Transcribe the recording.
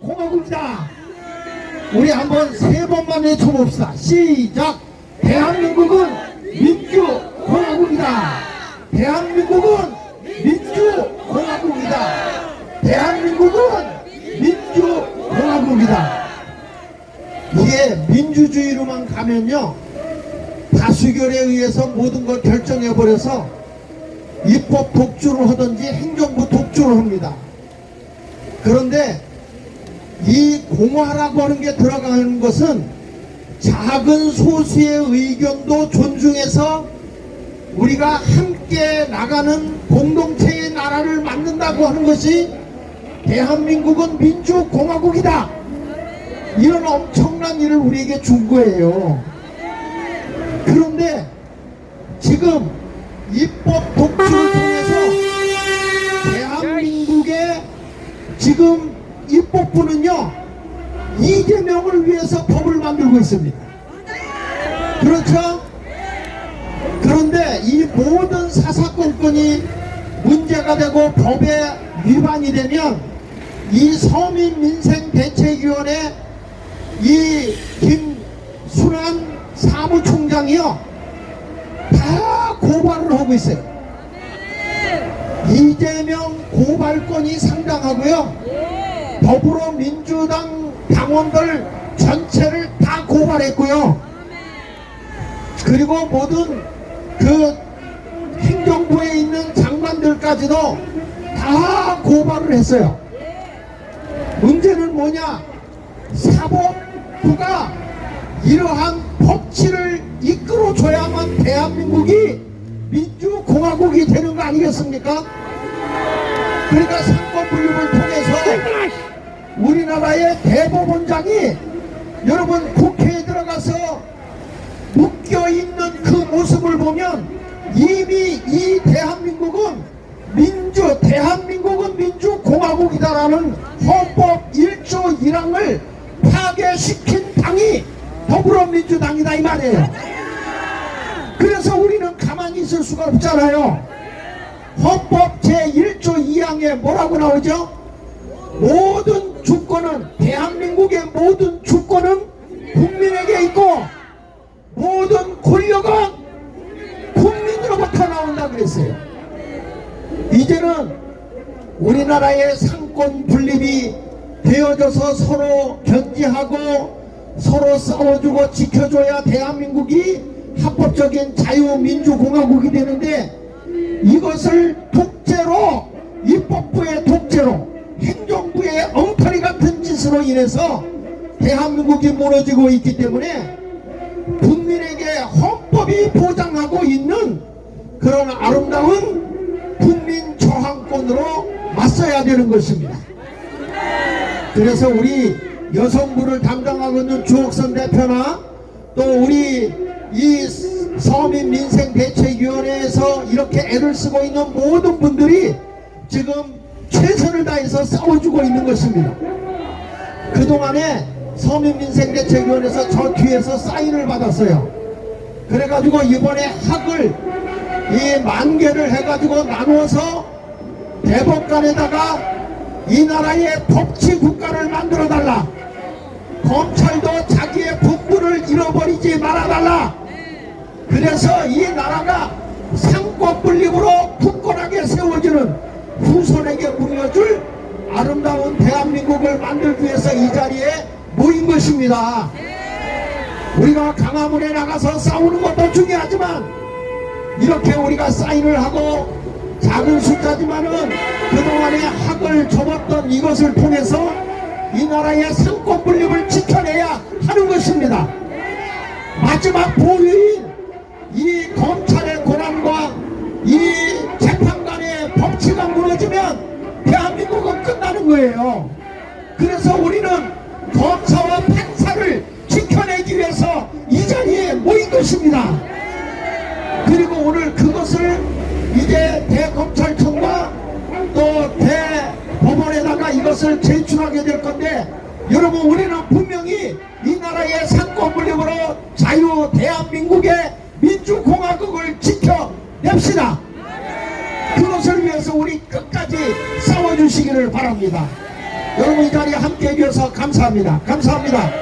공화국이다. 우리 한번 세 번만 외쳐봅시다. 시작. 대한민국은 민주 공화국이다. 대한민국은 민주 공화국이다. 대한민국은 민주 공화국이다. 이게 민주주의로만 가면요. 다수결에 의해서 모든 걸 결정해버려서 입법 독주를 하든지 행정부 독주를 합니다. 그런데 이 공화라고 하는 게 들어가는 것은 작은 소수의 의견도 존중해서 우리가 함께 나가는 공동체의 나라를 만든다고 하는 것이 대한민국은 민주공화국이다. 이런 엄청난 일을 우리에게 준 거예요. 그런데 지금 입법 독주를 통해서 대한민국의 지금 입 법부는요 이재명을 위해서 법을 만들고 있습니다. 그렇죠? 그런데 이 모든 사사건건이 문제가 되고 법에 위반이 되면 이 서민민생대책위원회 이 김순환 사무총장이요 다 고발을 하고 있어요. 이재명 고발권이 상당하고요. 더불어민주당 당원들 전체를 다 고발했고요. 그리고 모든 그 행정부에 있는 장관들까지도 다 고발을 했어요. 문제는 뭐냐? 사법부가 이러한 법치를 이끌어줘야만 대한민국이 민주공화국이 되는 거 아니겠습니까? 그러니까 상권 분립을 통해서 우리나라의 대법원장이 여러분 국회에 들어가서 묶여 있는 그 모습을 보면 이미 이 대한민국은 민주 대한민국은 민주공화국이다라는 헌법 1조 1항을 파괴시킨 당이 더불어민주당이다 이 말이에요. 그래서 우리는 가만히 있을 수가 없잖아요. 헌법 제1조 2항에 뭐라고 나오죠? 모든 주권은 대한민국의 모든 주권은 국민에게 있고 모든 권력은 국민으로부터 나온다 그랬어요. 이제는 우리나라의 상권 분립이 되어져서 서로 견지하고 서로 싸워주고 지켜줘야 대한민국이 합법적인 자유민주공화국이 되는데 이것을 독재로 입법부의 독재로 행정부의 엉터리 짓으로 인해서 대한민국이 무너지고 있기 때문에 국민에게 헌법이 보장하고 있는 그런 아름다운 국민 저항권으로 맞서야 되는 것입니다. 그래서 우리 여성부를 담당하고 있는 주옥선 대표나 또 우리 이 서민 민생 대책위원회에서 이렇게 애를 쓰고 있는 모든 분들이 지금 최선을 다해서 싸워주고 있는 것입니다. 그동안에 서민민생대책위원회에서 저 뒤에서 사인을 받았어요. 그래가지고 이번에 학을 이 만 개를 해가지고 나누어서 대법관에다가 이 나라의 법치 국가를 만들어 달라. 검찰도 자기의 분부를 잃어버리지 말아달라. 그래서 이 나라가 상권 분립으로 굳건하게 세워지는 후손에게 물려줄 아름다운 대한민국을 만들기 위해서 이 자리에 모인 것입니다. 우리가 강화문에 나가서 싸우는 것도 중요하지만 이렇게 우리가 사인을 하고 작은 숫자지만은 그동안에 학을 접었던 이것을 통해서 이 나라의 상권 분립을 지켜내야 하는 것입니다. 마지막 보유인 이 검찰 거예요. 그래서 우리는 검사와 판사를 지켜내기 위해서 이 자리에 모인 것입니다. 그리고 오늘 그것을 이제 대검찰청과 또 대법원에다가 이것을 제출하게 될 건데 여러분 우리는 분명히 이 나라의 상권 분립으로 자유 대한민국의 민주공화국을 지켜냅시다. 싸워주시기를 바랍니다. 여러분 이 자리에 함께 해주셔서 감사합니다. 감사합니다.